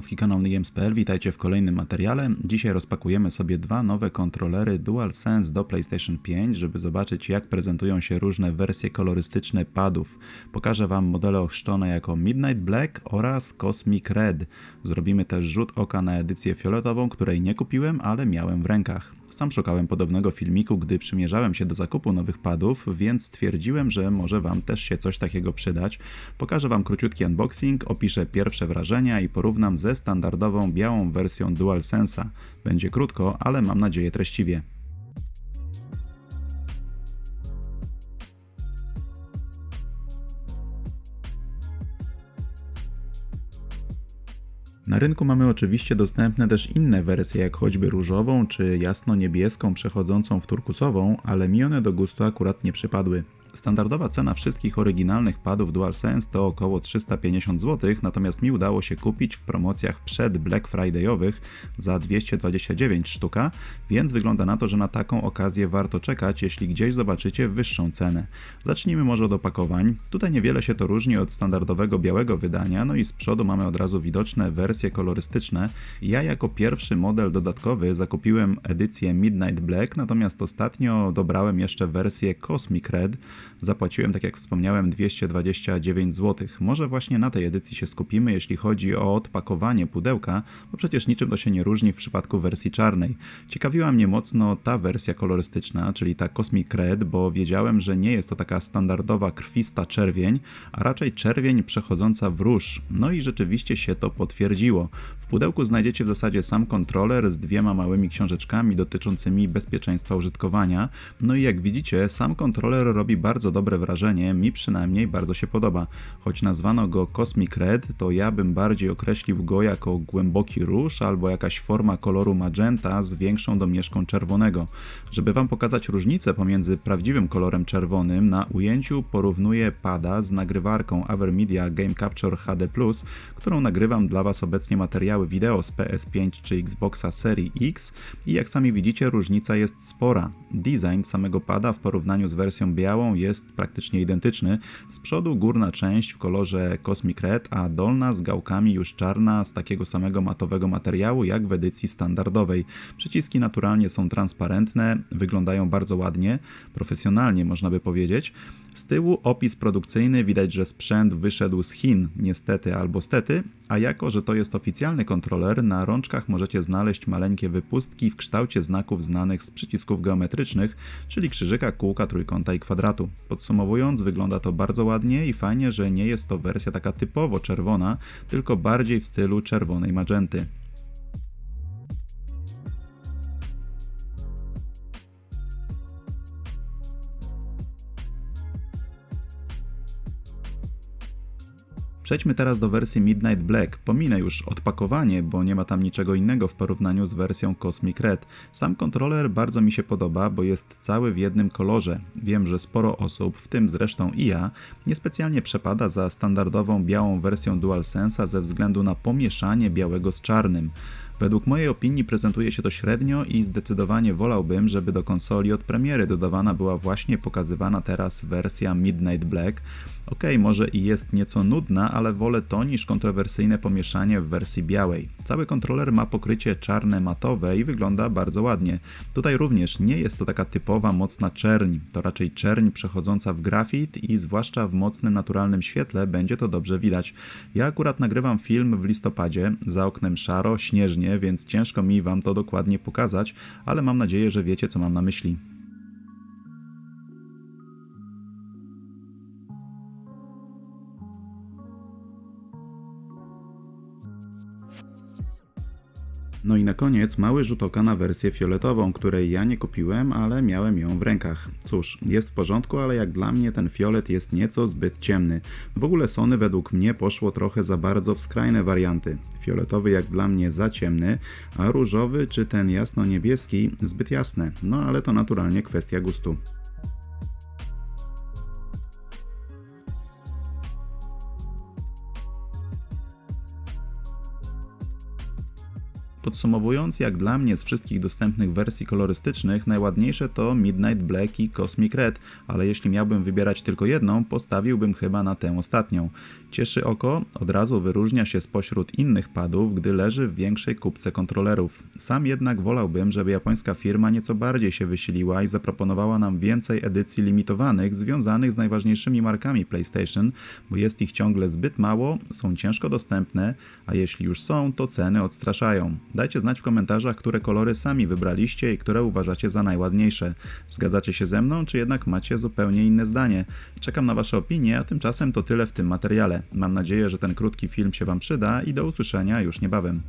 Śląski kanał Games.pl, witajcie w kolejnym materiale. Dzisiaj rozpakujemy sobie dwa nowe kontrolery DualSense do PlayStation 5, żeby zobaczyć jak prezentują się różne wersje kolorystyczne padów. Pokażę Wam modele ochrzczone jako Midnight Black oraz Cosmic Red. Zrobimy też rzut oka na edycję fioletową, której nie kupiłem, ale miałem w rękach. Sam szukałem podobnego filmiku, gdy przymierzałem się do zakupu nowych padów, więc stwierdziłem, że może Wam też się coś takiego przydać. Pokażę Wam króciutki unboxing, opiszę pierwsze wrażenia i porównam ze standardową białą wersją DualSense'a. Będzie krótko, ale mam nadzieję treściwie. Na rynku mamy oczywiście dostępne też inne wersje, jak choćby różową czy jasno-niebieską przechodzącą w turkusową, ale mi one do gustu akurat nie przypadły. Standardowa cena wszystkich oryginalnych padów DualSense to około 350 zł, natomiast mi udało się kupić w promocjach przed Black Friday'owych za 229 sztuka, więc wygląda na to, że na taką okazję warto czekać, jeśli gdzieś zobaczycie wyższą cenę. Zacznijmy może od opakowań. Tutaj niewiele się to różni od standardowego białego wydania, no i z przodu mamy od razu widoczne wersje kolorystyczne. Ja jako pierwszy model dodatkowy zakupiłem edycję Midnight Black, natomiast ostatnio dobrałem jeszcze wersję Cosmic Red, Zapłaciłem, tak jak wspomniałem, 229 zł. Może właśnie na tej edycji się skupimy, jeśli chodzi o odpakowanie pudełka, bo przecież niczym to się nie różni w przypadku wersji czarnej. Ciekawiła mnie mocno ta wersja kolorystyczna, czyli ta Cosmic Red, bo wiedziałem, że nie jest to taka standardowa krwista czerwień, a raczej czerwień przechodząca w róż. No i rzeczywiście się to potwierdziło. W pudełku znajdziecie w zasadzie sam kontroler z dwiema małymi książeczkami dotyczącymi bezpieczeństwa użytkowania. No i jak widzicie, sam kontroler robi bardzo bardzo dobre wrażenie, mi przynajmniej bardzo się podoba. Choć nazwano go Cosmic Red, to ja bym bardziej określił go jako głęboki róż albo jakaś forma koloru magenta z większą domieszką czerwonego. Żeby Wam pokazać różnicę pomiędzy prawdziwym kolorem czerwonym, na ujęciu porównuję pada z nagrywarką Avermedia Game Capture HD+, którą nagrywam dla Was obecnie materiały wideo z PS5 czy Xboxa serii X i jak sami widzicie różnica jest spora. Design samego pada w porównaniu z wersją białą jest praktycznie identyczny. Z przodu górna część w kolorze Cosmic Red, a dolna z gałkami już czarna z takiego samego matowego materiału jak w edycji standardowej. Przyciski naturalnie są transparentne, wyglądają bardzo ładnie, profesjonalnie można by powiedzieć. Z tyłu opis produkcyjny widać, że sprzęt wyszedł z Chin, niestety albo stety, a jako, że to jest oficjalny kontroler, na rączkach możecie znaleźć maleńkie wypustki w kształcie znaków znanych z przycisków geometrycznych, czyli krzyżyka, kółka, trójkąta i kwadratu. Podsumowując, wygląda to bardzo ładnie i fajnie, że nie jest to wersja taka typowo czerwona, tylko bardziej w stylu czerwonej magenty. Przejdźmy teraz do wersji Midnight Black. Pominę już odpakowanie, bo nie ma tam niczego innego w porównaniu z wersją Cosmic Red. Sam kontroler bardzo mi się podoba, bo jest cały w jednym kolorze. Wiem, że sporo osób, w tym zresztą i ja, niespecjalnie przepada za standardową białą wersją DualSense'a ze względu na pomieszanie białego z czarnym. Według mojej opinii prezentuje się to średnio i zdecydowanie wolałbym, żeby do konsoli od premiery dodawana była właśnie pokazywana teraz wersja Midnight Black. Ok, może i jest nieco nudna, ale wolę to niż kontrowersyjne pomieszanie w wersji białej. Cały kontroler ma pokrycie czarne matowe i wygląda bardzo ładnie. Tutaj również nie jest to taka typowa mocna czerń, to raczej czerń przechodząca w grafit i zwłaszcza w mocnym naturalnym świetle będzie to dobrze widać. Ja akurat nagrywam film w listopadzie, za oknem szaro, śnieżnie, więc ciężko mi Wam to dokładnie pokazać, ale mam nadzieję, że wiecie, co mam na myśli. No i na koniec mały rzut oka na wersję fioletową, której ja nie kupiłem, ale miałem ją w rękach. Cóż, jest w porządku, ale jak dla mnie ten fiolet jest nieco zbyt ciemny. W ogóle Sony według mnie poszło trochę za bardzo w skrajne warianty. Fioletowy jak dla mnie za ciemny, a różowy czy ten jasno-niebieski zbyt jasne. No ale to naturalnie kwestia gustu. Podsumowując, jak dla mnie z wszystkich dostępnych wersji kolorystycznych, najładniejsze to Midnight Black i Cosmic Red, ale jeśli miałbym wybierać tylko jedną, postawiłbym chyba na tę ostatnią. Cieszy oko, od razu wyróżnia się spośród innych padów, gdy leży w większej kupce kontrolerów. Sam jednak wolałbym, żeby japońska firma nieco bardziej się wysiliła i zaproponowała nam więcej edycji limitowanych związanych z najważniejszymi markami PlayStation, bo jest ich ciągle zbyt mało, są ciężko dostępne, a jeśli już są, to ceny odstraszają. Dajcie znać w komentarzach, które kolory sami wybraliście i które uważacie za najładniejsze. Zgadzacie się ze mną, czy jednak macie zupełnie inne zdanie? Czekam na Wasze opinie, a tymczasem to tyle w tym materiale. Mam nadzieję, że ten krótki film się Wam przyda i do usłyszenia już niebawem.